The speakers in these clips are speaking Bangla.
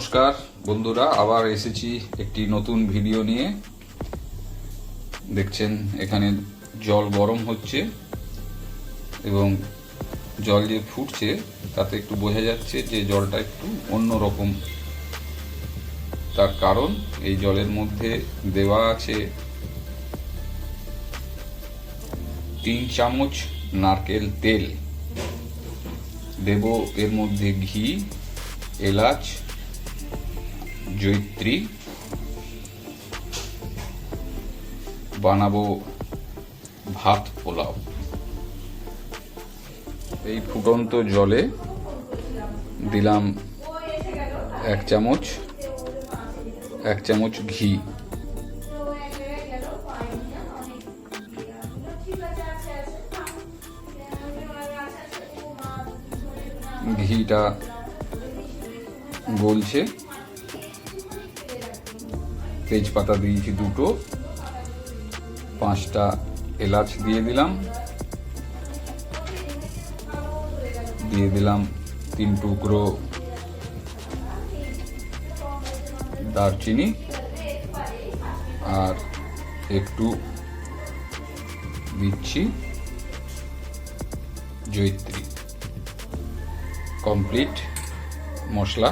নমস্কার, বন্ধুরা, আবার এসেছি একটি নতুন ভিডিও নিয়ে। দেখছেন, এখানে জল গরম হচ্ছে এবং জল যে ফুটছে, তাতে একটু বোঝা যাচ্ছে যে জলটা একটু অন্য রকম তার কারণ, এই জলের মধ্যে দেওয়া আছে তিন চামচ নারকেল তেল। দেব এর মধ্যে ঘি, এলাচ জৈত্রী বানাবো ভাত পোলাও। এই ফুটন্ত জলে দিলাম এক চামচ এক চামচ ঘি। ঘিটা গলছে। তেজপাতা দিয়েছি দুটো, পাঁচটা এলাচ দিয়ে দিলাম দিয়ে দিলাম তিন টুকরো দারচিনি আর একটু দিচ্ছি জৈত্রী কমপ্লিট মশলা।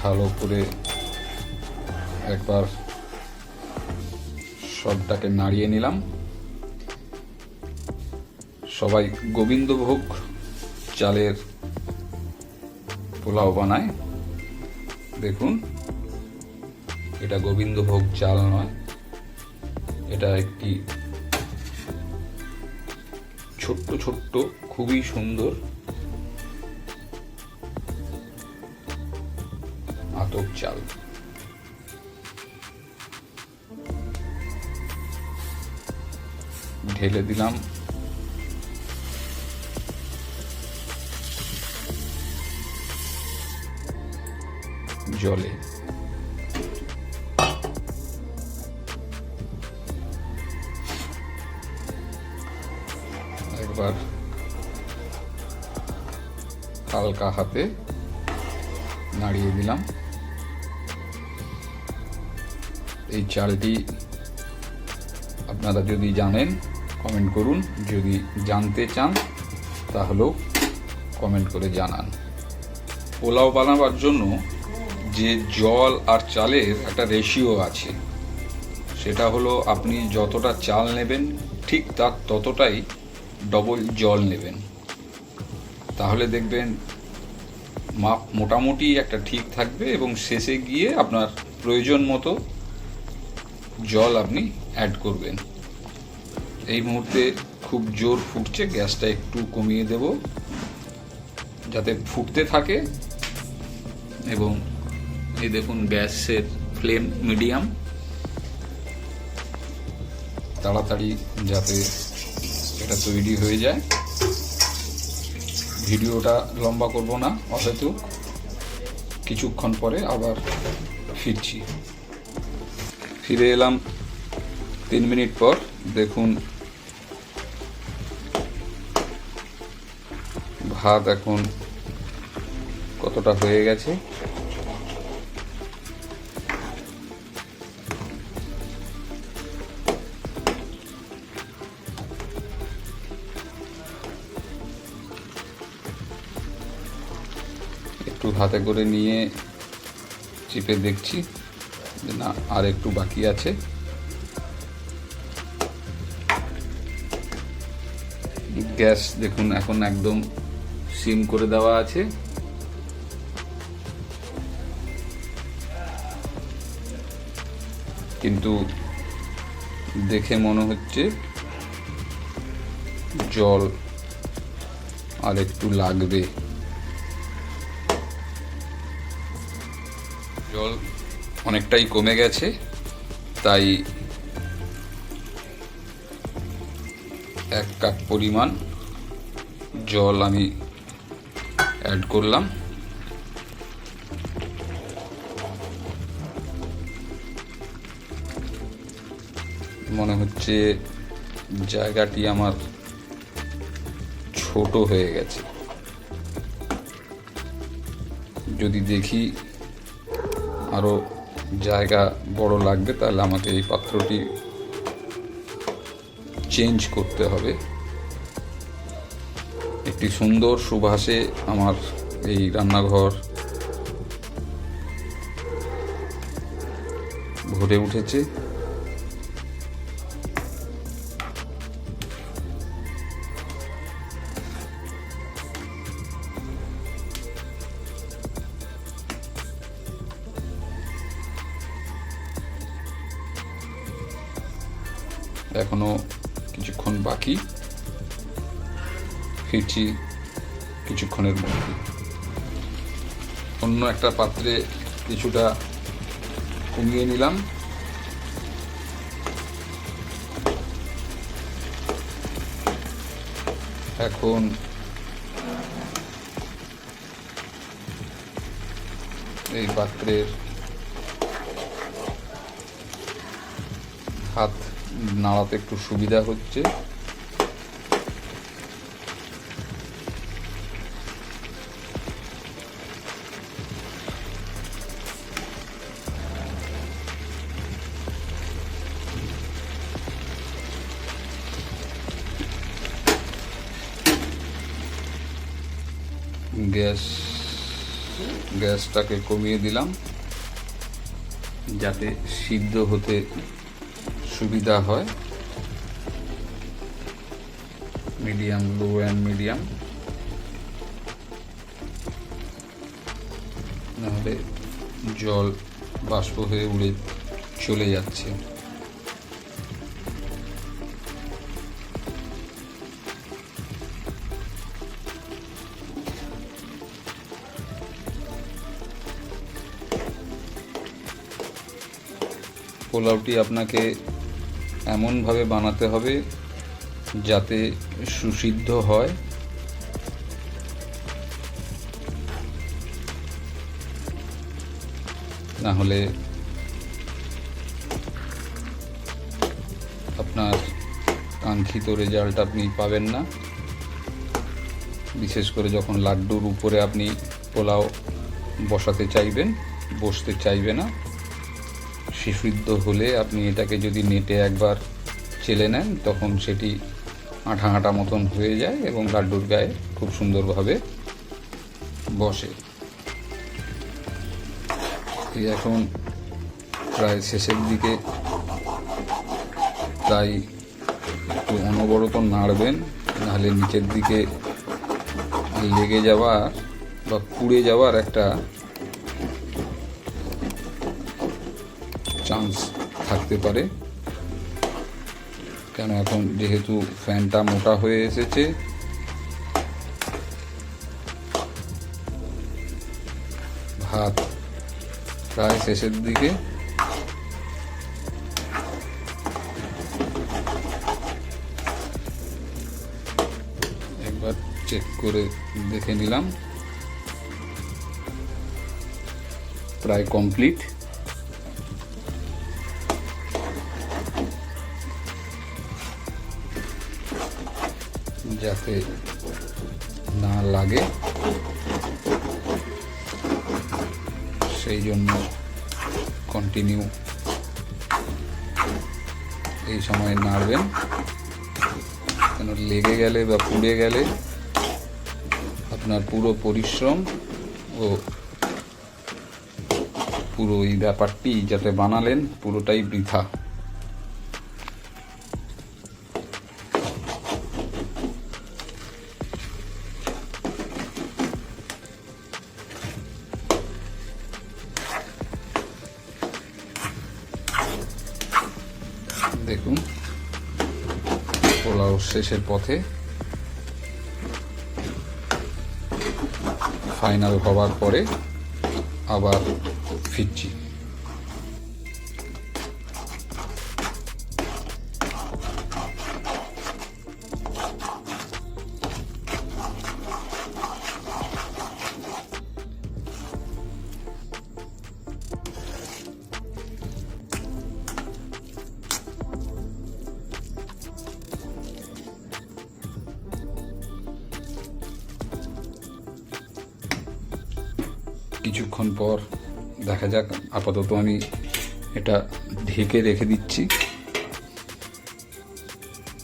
ভালো করে একবার সবটাকে নাড়িয়ে নিলাম। সবাই গোবিন্দভোগ চালের পোলাও বানায়। দেখুন, এটা গোবিন্দভোগ চাল নয়, এটা একটি ছোট্ট ছোট্ট, খুবই সুন্দর চাল ঢেলে দিলাম জলে একবার হালকা হাতে নাড়িয়ে দিলাম এই চালটি আপনারা যদি জানেন কমেন্ট করুন। যদি জানতে চান, তাহলেও কমেন্ট করে জানান। পোলাও বানাবার জন্য যে জল আর চালের একটা রেশিও আছে, সেটা হলো আপনি যতটা চাল নেবেন, ঠিক তার ততটাই ডবল জল নেবেন। তাহলে দেখবেন মাপ মোটামুটি একটা ঠিক থাকবে এবং শেষে গিয়ে আপনার প্রয়োজন মতো জল আপনি অ্যাড করবেন। এই মুহূর্তে খুব জোর ফুটছে, গ্যাসটা একটু কমিয়ে দেব, যাতে ফুটতে থাকে। এবং এই দেখুন, গ্যাসের ফ্লেম মিডিয়াম। তাড়াতাড়ি যাতে এটা তৈরি হয়ে যায়। ভিডিওটা লম্বা করব না অহেতু কিছুক্ষণ পরে আবার ফিরছি। ফিরে এলাম তিন মিনিট পর। দেখুন, ভাত এখন কতটা হয়ে গেছে। একটু হাতে করে নিয়ে চিপে দেখছি। যে না আর একটু বাকি আছে। গ্যাস দেখুন, এখন একদম সিম করে দেওয়া আছে। কিন্তু দেখে মনে হচ্ছে জল আর একটু লাগবে। জল অনেকটাই কমে গেছে, তাই এক কাপ পরিমাণ জল আমি অ্যাড করলাম। মনে হচ্ছে জায়গাটি আমার ছোট হয়ে গেছে। যদি দেখি আরও জায়গা বড় লাগবে, তাহলে আমাকে এই পাত্রটি চেঞ্জ করতে হবে। একটি সুন্দর সুভাষে আমার এই রান্নাঘর ভরে উঠেছে। এখনও কিছুক্ষণ বাকি। ফিরছি কিছুক্ষণের মধ্যে। অন্য একটা পাত্রে কিছুটা কমিয়ে নিলাম। এখন এই পাত্রের হাত নাড়াতে একটু সুবিধা হচ্ছে। গ্যাস গ্যাসটাকে কমিয়ে দিলাম। যাতে সিদ্ধ হতে সুবিধা হয়। মিডিয়াম লো অ্যান্ড মিডিয়াম নাহলে জল বাষ্প হয়ে উড়ে চলে যাচ্ছে। পোলাওটি আপনাকে এমনভাবে বানাতে হবে যাতে সুসিদ্ধ হয়। না হলে আপনার কাঙ্ক্ষিত রেজাল্ট আপনি পাবেন না। বিশেষ করে যখন লাড্ডুর উপরে আপনি পোলাও বসাতে চাইবেন, বসতে চাইবে না। সিদ্ধ হলে আপনি এটাকে যদি নেটে একবার চেলে নেন, তখন সেটি আঠা আঠা মতন হয়ে যায় এবং লাড্ডুর গায়ে খুব সুন্দরভাবে বসে। এখন প্রায় শেষের দিকে তাই একটু অনবরত নাড়বেন, নাহলে নিচের দিকে লেগে যাওয়ার বা পুড়ে যাওয়ার একটা চান্স থাকতে পারে। কেন এখন যেহেতু ফ্যানটা মোটা হয়ে এসেছে। ভাত প্রায় শেষের দিকে। একবার চেক করে দেখে নিলাম। প্রায় কমপ্লিট যাতে না লাগে। সেই জন্য কন্টিনিউ এই সময় নাড়বেন। কেন লেগে গেলে বা পুড়ে গেলে আপনার পুরো পরিশ্রম ও পুরো এই ব্যাপারটি যাতে বানালেন পুরোটাই বৃথা। দেখুন। পোলাও শেষের পথে। ফাইনাল হবার পরে আবার ফিরছি। কিছুক্ষণ পর দেখা যাক, আপাতত আমি এটা ঢেকে রেখে দিচ্ছি।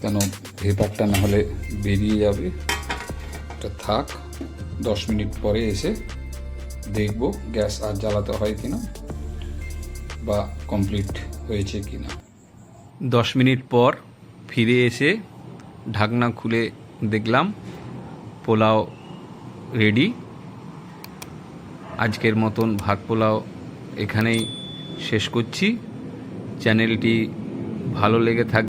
কেন ভেপারটা না হলে বেরিয়ে যাবে। এটা থাক, দশ মিনিট পরে এসে দেখব গ্যাস আর জ্বালাতে হয় কি না বা কমপ্লিট হয়েছে কি না দশ মিনিট পর ফিরে এসে ঢাকনা খুলে দেখলাম পোলাও রেডি আজকের মতন ভাত পোলাও এখানেই শেষ করছি। চ্যানেলটি ভালো লেগে থাক